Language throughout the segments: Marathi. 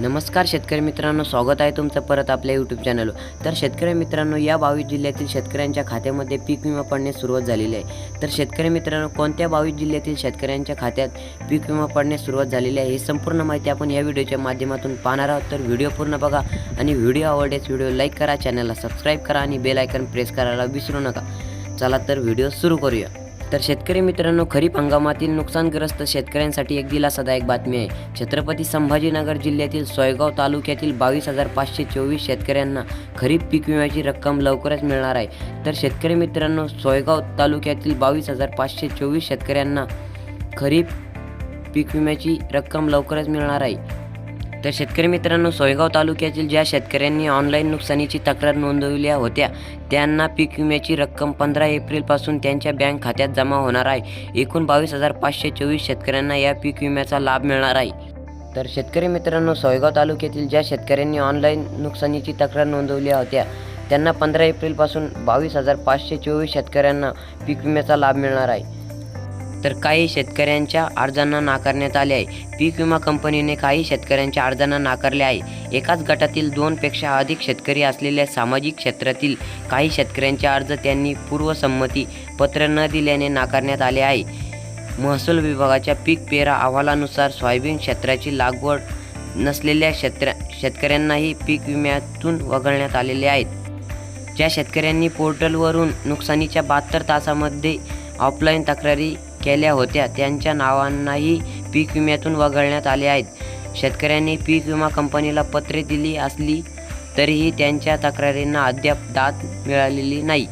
नमस्कार शेतकरी मित्रांनो स्वागत आहे तुमचं परत आपल्या यूट्यूब चॅनलवर तर शेतकरी मित्रांनो या बावीस जिल्ह्यातील शेतकऱ्यांच्या खात्यामध्ये पीक विमा पडण्यास सुरुवात झालेली आहे. तर शेतकरी मित्रांनो कोणत्या बावीस जिल्ह्यातील शेतकऱ्यांच्या खात्यात पीक विमा पडण्यास सुरुवात झालेली आहे ही संपूर्ण माहिती आपण या व्हिडिओच्या माध्यमातून पाहणार आहोत. तर व्हिडिओ पूर्ण बघा आणि व्हिडिओ आवडल्यास व्हिडिओ लाईक करा चॅनलला सबस्क्राईब करा आणि बेल आयकन प्रेस करायला विसरू नका. चला तर व्हिडिओ सुरू करूया. तर शेतकरी मित्रांनो खरीप हंगामातील नुकसानग्रस्त शेतकऱ्यांसाठी एक दिलासादायक बातमी आहे. छत्रपती संभाजीनगर जिल्ह्यातील सोयगाव तालुक्यातील बावीस हजार पाचशे चोवीस शेतकऱ्यांना खरीप पीक विम्याची रक्कम लवकरच मिळणार आहे. तर शेतकरी मित्रांनो सोयगाव तालुक्यातील बावीस हजार पाचशे चोवीस शेतकऱ्यांना खरीप पीक विम्याची रक्कम लवकरच मिळणार आहे. तर शेतकरी मित्रांनो सोयगाव तालुक्यातील ज्या शेतकऱ्यांनी ऑनलाईन नुकसानीची तक्रार नोंदवल्या होत्या त्यांना पीक विम्याची रक्कम पंधरा एप्रिलपासून त्यांच्या बँक खात्यात जमा होणार आहे. एकूण बावीस हजार पाचशे चोवीस शेतकऱ्यांना या पीक विम्याचा लाभ मिळणार आहे. तर शेतकरी मित्रांनो सोयगाव तालुक्यातील ज्या शेतकऱ्यांनी ऑनलाईन नुकसानीची तक्रार नोंदवल्या होत्या त्यांना पंधरा एप्रिलपासून बावीस हजार पाचशे चोवीस शेतकऱ्यांना पीक विम्याचा लाभ मिळणार आहे. तर काही शेतकऱ्यांच्या अर्जांना नाकारण्यात आले आहे. पीक विमा कंपनीने काही शेतकऱ्यांच्या अर्जांना नाकारले आहे. एकाच गटातील दोनपेक्षा अधिक शेतकरी असलेल्या सामाजिक क्षेत्रातील काही शेतकऱ्यांचे अर्ज त्यांनी पूर्वसंमती पत्र न दिल्याने नाकारण्यात आले आहे. महसूल विभागाच्या पीक पेरा अहवालानुसार सोयाबीन क्षेत्राची लागवड नसलेल्या क्षेत्र शेतकऱ्यांनाही पीक विम्यातून वगळण्यात आलेले आहेत. ज्या शेतकऱ्यांनी पोर्टलवरून नुकसानीच्या बहात्तर तासामध्ये ऑफलाईन तक्रारी केल्या होत्या. त्यांच्या नावांनाही पीक विम्यातून वगळण्यात आले आहेत. शेतकऱ्यांनी पीक विमा कंपनीला पत्रे दिली असली तरीही त्यांच्या तक्रारींना अद्याप दाद मिळालेली नाही.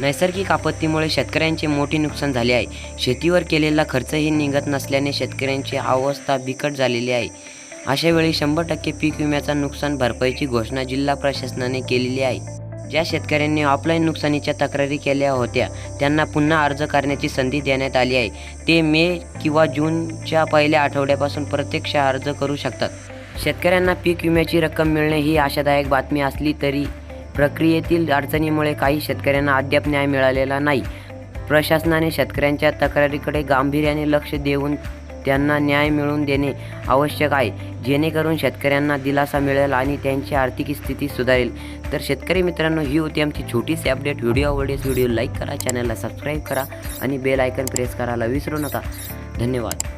नैसर्गिक आपत्तीमुळे शेतकऱ्यांचे मोठे नुकसान झाले आहे. शेतीवर केलेला खर्चही निघत नसल्याने शेतकऱ्यांची अवस्था बिकट झालेली आहे. अशावेळी शंभर टक्के पीक विम्याचा नुकसान भरपाईची घोषणा जिल्हा प्रशासनाने केलेली आहे. ज्या शेतकऱ्यांनी ऑफलाईन नुकसानीच्या तक्रारी केल्या होत्या त्यांना पुन्हा अर्ज करण्याची संधी देण्यात आली आहे. ते मे किंवा जूनच्या पहिल्या आठवड्यापासून प्रत्यक्ष अर्ज करू शकतात. शेतकऱ्यांना पीक विम्याची रक्कम मिळणे ही आशादायक बातमी असली तरी प्रक्रियेतील अडचणीमुळे काही शेतकऱ्यांना अद्याप न्याय मिळालेला नाही. प्रशासनाने शेतकऱ्यांच्या तक्रारीकडे गांभीर्याने लक्ष देऊन त्यांना न्याय मिळवून देणे आवश्यक आहे. जेणेकरून शेतकऱ्यांना दिलासा मिळेल आणि त्यांची आर्थिक स्थिती सुधारेल. तर शेतकरी मित्रांनो ही होती आमची छोटीशी अपडेट व्हिडिओ आवडल्यास व्हिडिओ लाईक करा चॅनलला सबस्क्राईब करा आणि बेल आयकन प्रेस करायला विसरू नका. धन्यवाद.